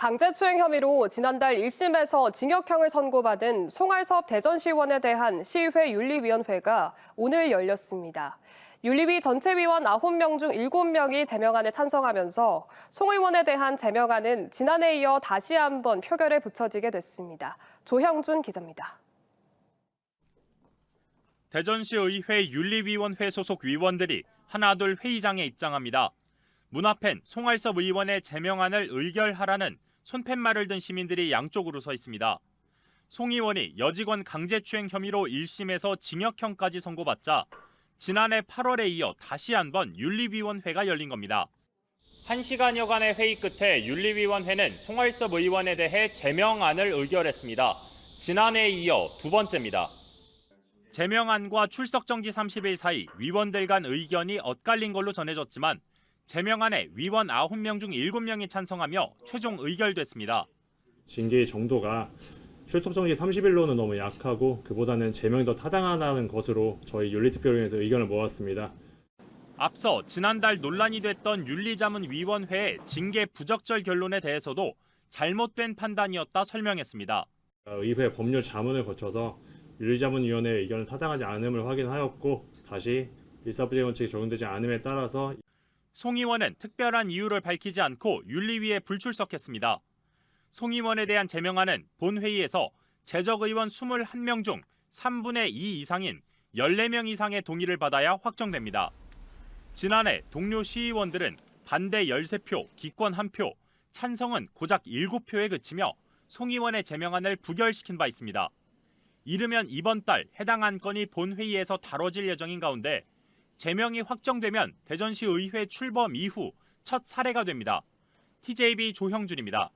강제추행 혐의로 지난달 1심에서 징역형을 선고받은 송알섭 대전시의원에 대한 시의회 윤리위원회가 오늘 열렸습니다. 윤리위 전체 위원 9명 중 7명이 제명안에 찬성하면서 송 의원에 대한 제명안은 지난해에 이어 다시 한번 표결에 붙여지게 됐습니다. 조형준 기자입니다. 대전시 의회 윤리위원회 소속 위원들이 하나둘 회의장에 입장합니다. 문 앞엔 송알섭 의원의 제명안을 의결하라는 손팻말을 든 시민들이 양쪽으로 서 있습니다. 송 의원이 여직원 강제추행 혐의로 1심에서 징역형까지 선고받자 지난해 8월에 이어 다시 한번 윤리위원회가 열린 겁니다. 1시간여간의 회의 끝에 윤리위원회는 송알섭 의원에 대해 제명안을 의결했습니다. 지난해에 이어 두 번째입니다. 제명안과 출석 정지 30일 사이 위원들 간 의견이 엇갈린 걸로 전해졌지만 제명안에 위원 9명 중 7명이 찬성하며 최종 의결됐습니다. 징계의 정도가 출석 정지 30일로는 너무 약하고 그보다는 제명이 더 타당하다는 것으로 저희 윤리특별위원회에서 의견을 모았습니다. 앞서 지난달 논란이 됐던 윤리자문위원회의 징계 부적절 결론에 대해서도 잘못된 판단이었다 설명했습니다. 의회 법률 자문을 거쳐서 윤리자문위원회의 의견을 타당하지 않음을 확인하였고 다시 일사부재 원칙이 적용되지 않음에 따라서 송 의원은 특별한 이유를 밝히지 않고 윤리위에 불출석했습니다. 송 의원에 대한 제명안은 본회의에서 재적 의원 21명 중 3분의 2 이상인 14명 이상의 동의를 받아야 확정됩니다. 지난해 동료 시의원들은 반대 13표, 기권 1표, 찬성은 고작 7표에 그치며 송 의원의 제명안을 부결시킨 바 있습니다. 이르면 이번 달 해당 안건이 본회의에서 다뤄질 예정인 가운데 제명이 확정되면 대전시 의회 출범 이후 첫 사례가 됩니다. TJB 조형준입니다.